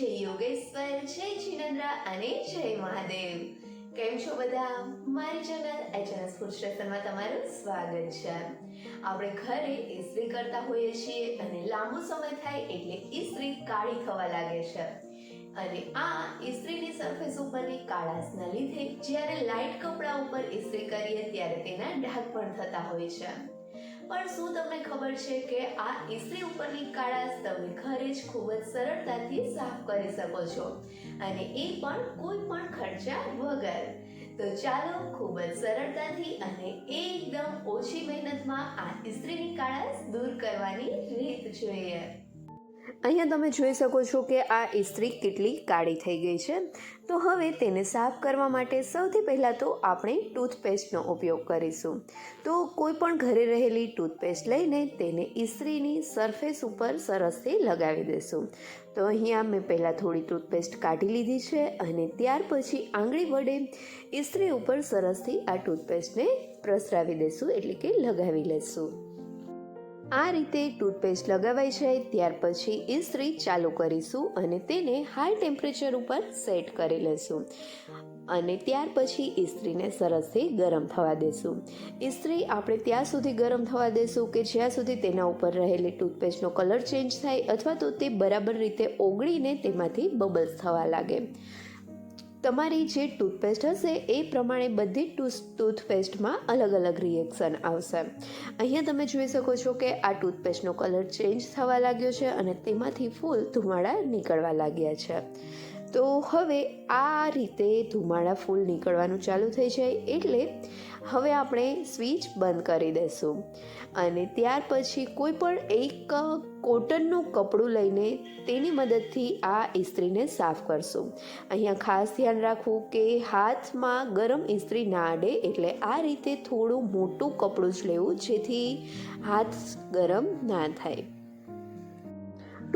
ચંદ્ર અને જય મહાદેવ. કેમ છો બધા? મારી ચેનલ એચએનએસ ફૂડસ્ટેશનમાં તમારું સ્વાગત છે. આપણે ઘરે ઇસ્ત્રી કરતા હોઈએ છીએ અને લાંબો સમય થાય એટલે ઇસ્ત્રી કાળી થવા લાગે છે. અને આ ઇસ્ત્રીની સરફેસ ઉપરની કાળાશના લીધે જ્યારે લાઇટ કપડા ઉપર ઇસ્ત્રી કરીએ ત્યારે તેના ડાઘ પણ થતા હોય છે. પણ શું તમને ખબર છે કે આ ઇસ્ત્રી ઉપરની કાળાશ તમે ઘરે જ ખૂબ જ સરળતાથી સાફ કરી શકો છો અને એ પણ કોઈ પણ ખર્ચા વગર. તો ચાલો ખૂબ જ સરળતાથી અને એકદમ ઓછી મહેનતમાં આ ઇસ્ત્રીની કાળાશ દૂર કરવાની રીત જોઈએ. અહીંયા તમે જોઈ શકો છો કે આ ઇસ્ત્રી કેટલી કાળી થઈ ગઈ છે. તો હવે તેને સાફ કરવા માટે સૌથી પહેલાં તો આપણે ટૂથપેસ્ટનો ઉપયોગ કરીશું. તો કોઈ પણ ઘરે રહેલી ટૂથપેસ્ટ લઈને તેને ઇસ્ત્રીની સરફેસ ઉપર સરસથી લગાવી દેશું. તો અહીંયા મેં પહેલાં થોડી ટૂથપેસ્ટ કાઢી લીધી છે અને ત્યાર પછી આંગળી વડે ઇસ્ત્રી ઉપર સરસથી આ ટૂથપેસ્ટને પ્રસરાવી દઈશું એટલે કે લગાવી લઈશું આ રીતે ટૂથપેસ્ટ લગાવાઈ જાય ત્યાર પછી ઇસ્ત્રી ચાલુ કરીશું અને તેને હાઈ ટેમ્પરેચર ઉપર સેટ કરી લઈશું અને ત્યાર પછી ઇસ્ત્રીને સરસથી ગરમ થવા દેશું. ઇસ્ત્રી આપણે ત્યાં સુધી ગરમ થવા દેશું કે જ્યાં સુધી તેના ઉપર રહેલી ટૂથપેસ્ટનો કલર ચેન્જ થાય અથવા તો તે બરાબર રીતે ઓગળીને તેમાંથી બબલ્સ થવા લાગે. તમારી જે ટૂથપેસ્ટ હશે એ પ્રમાણે બધી ટૂથ ટૂથપેસ્ટમાં અલગ અલગ રિએક્શન આવશે. અહીંયા તમે જોઈ શકો છો કે આ ટૂથપેસ્ટનો કલર ચેન્જ થવા લાગ્યો છે અને તેમાંથી ફૂલ ધુમાડા નીકળવા લાગ્યા છે. તો હવે આ રીતે ધુમાડા ફૂલ નીકળવાનું ચાલુ થઈ જાય એટલે હવે આપણે સ્વિચ બંધ કરી દઈશું. અને ત્યાર પછી કોઈ પણ એક કોટનનું કપડું લઈને તેની મદદથી આ ઇસ્ત્રીને સાફ કરશું. અહીંયા ખાસ ધ્યાન રાખવું કે હાથમાં ગરમ ઇસ્ત્રી ના અડે એટલે આ રીતે થોડું મોટું કપડું જ લેવું જેથી હાથ ગરમ ના થાય.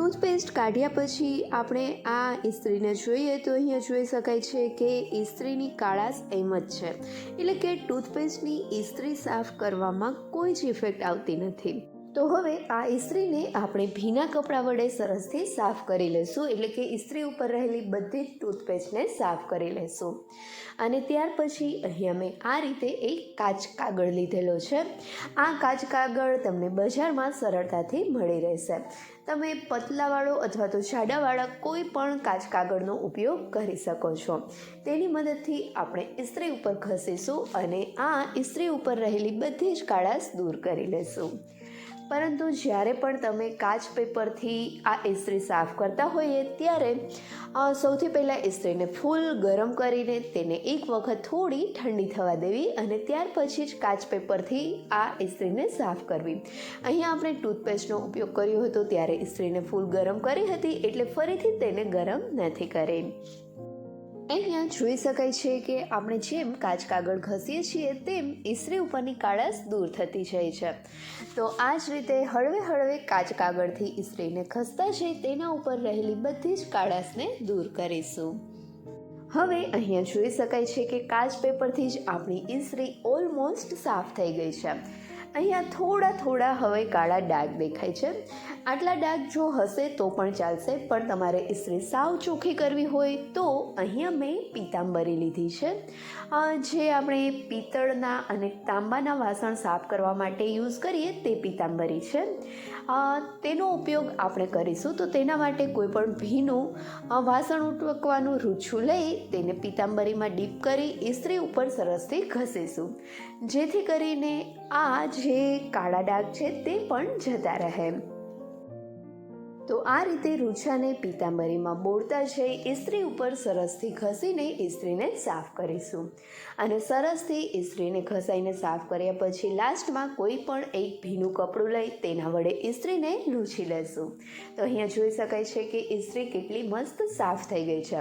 ટૂથપેસ્ટ કાઢ્યા પછી આપણે આ ઇસ્ત્રીને જોઈએ તો અહીંયા જોઈ શકાય છે કે ઇસ્ત્રીની કાળાશ એમ જ છે. એટલે કે ટૂથપેસ્ટની ઇસ્ત્રી સાફ કરવામાં કોઈ જ ઇફેક્ટ આવતી નથી. તો હવે આ ઇસ્ત્રીને આપણે ભીના કપડાં વડે સરસથી સાફ કરી લઈશું એટલે કે ઇસ્ત્રી ઉપર રહેલી બધી જ ટૂથપેસ્ટને સાફ કરી લઈશું અને ત્યાર પછી અહીંયા મેં આ રીતે એક કાચ કાગળ લીધેલો છે. આ કાચ કાગળ તમને બજારમાં સરળતાથી મળી રહેશે. તમે પતલાવાળો અથવા તો જાડાવાળા કોઈ પણ કાચ કાગળનો ઉપયોગ કરી શકો છો. તેની મદદથી આપણે ઇસ્ત્રી ઉપર ઘસીશું અને આ ઇસ્ત્રી ઉપર રહેલી બધી જ કાળાશ દૂર કરી લઈશું પરંતુ જ્યારે પણ તમે કાચ પેપરથી આ ઇસ્ત્રી સાફ કરતા હોઈએ, ત્યારે સૌથી પહેલાં ઇસ્ત્રીને ફૂલ ગરમ કરીને તેને એક વખત થોડી ઠંડી થવા દેવી અને ત્યાર પછી જ કાચ પેપરથી આ ઇસ્ત્રીને સાફ કરવી. અહીંયા આપણે ટૂથપેસ્ટનો ઉપયોગ કર્યો હતો ત્યારે ઇસ્ત્રીને ફૂલ ગરમ કરી હતી એટલે ફરીથી તેને ગરમ નથી કરી. અહીંયા જોઈ શકાય છે કે આપણે જેમ કાચ કાગળ ઘસીએ છીએ, તેમ ઇસ્ત્રી ઉપરની કાળાશ દૂર થતી જાય છે. તો આ જ રીતે હળવે હળવે કાચ કાગળથી ઇસ્ત્રીને ખસતા છે તેના ઉપર રહેલી બધી જ કાળાશને દૂર કરીશું. હવે અહીંયા જોઈ શકાય છે કે કાચ પેપરથી જ આપણી ઇસ્ત્રી ઓલમોસ્ટ સાફ થઈ ગઈ છે. અહીંયા થોડા થોડા હવે કાળા ડાઘ દેખાય છે. આટલા ડાઘ જો હશે તો પણ ચાલશે, પણ તમારે ઇસ્ત્રી સાવ ચોખ્ખી કરવી હોય તો અહીંયા મેં પીતાંબરી લીધી છે. જે આપણે પિત્તળના અને તાંબાના વાસણ સાફ કરવા માટે યુઝ કરીએ તે પીતાંબરી છે. તેનો ઉપયોગ આપણે કરીશું તો તેના માટે કોઈ પણ ભીનું વાસણ ઉટકવાનું રૂછું લઈ તેને પીતાંબરીમાં ડીપ કરી ઇસ્ત્રી ઉપર સરસથી ઘસીશું. જેથી કરીને આ જે કાળા ડાઘ છે તે પણ જતા રહે. તો આ રીતે રૂછાને પીતાંબરીમાં બોળતા જઈ ઇસ્ત્રી ઉપર સરસથી ઘસીને ઇસ્ત્રીને સાફ કરીશું. અને સરસથી ઇસ્ત્રીને ઘસાઈને સાફ કર્યા પછી લાસ્ટમાં કોઈ પણ એક ભીનું કપડું લઈ તેના વડે ઇસ્ત્રીને લૂછી લેશું. તો અહીંયા જોઈ શકાય છે કે ઇસ્ત્રી કેટલી મસ્ત સાફ થઈ ગઈ છે.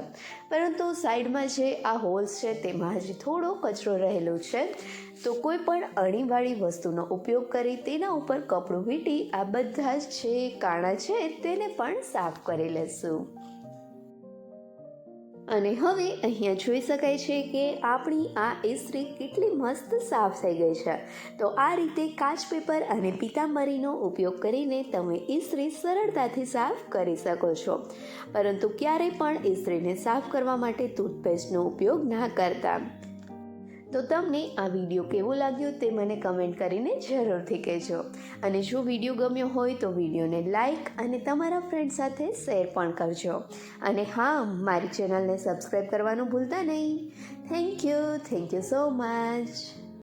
પરંતુ સાઈડમાં જે આ હોલ્સ છે તેમાં હજી થોડો કચરો રહેલો છે. તો કોઈ પણ અણીવાળી વસ્તુનો ઉપયોગ કરી તેના ઉપર કપડું વીંટી આ બધા જ કાણા છે તેને પણ સાફ કરી લેશું. અને હવે અહીંયા જોઈ શકાય છે કે આપણી આ ઇસ્ત્રી કેટલી મસ્ત સાફ થઈ ગઈ છે. તો આ રીતે કાચ પેપર અને પિતાંબરીનો ઉપયોગ કરીને તમે ઇસ્ત્રી સરળતાથી સાફ કરી શકો છો. પરંતુ ક્યારેય પણ ઇસ્ત્રીને સાફ કરવા માટે ટૂથપેસ્ટનો ઉપયોગ ના કરતા. તો તમને આ વીડિયો કેવો લાગ્યો તે મને કમેન્ટ કરીને જરૂરથી કહેજો. અને જો વીડિયો ગમ્યો હોય તો વિડીયોને લાઇક અને તમારા ફ્રેન્ડ સાથે શેર પણ કરજો. અને હા, મારી ચેનલને સબસ્ક્રાઈબ કરવાનું ભૂલતા નહીં. Thank you thank you so much.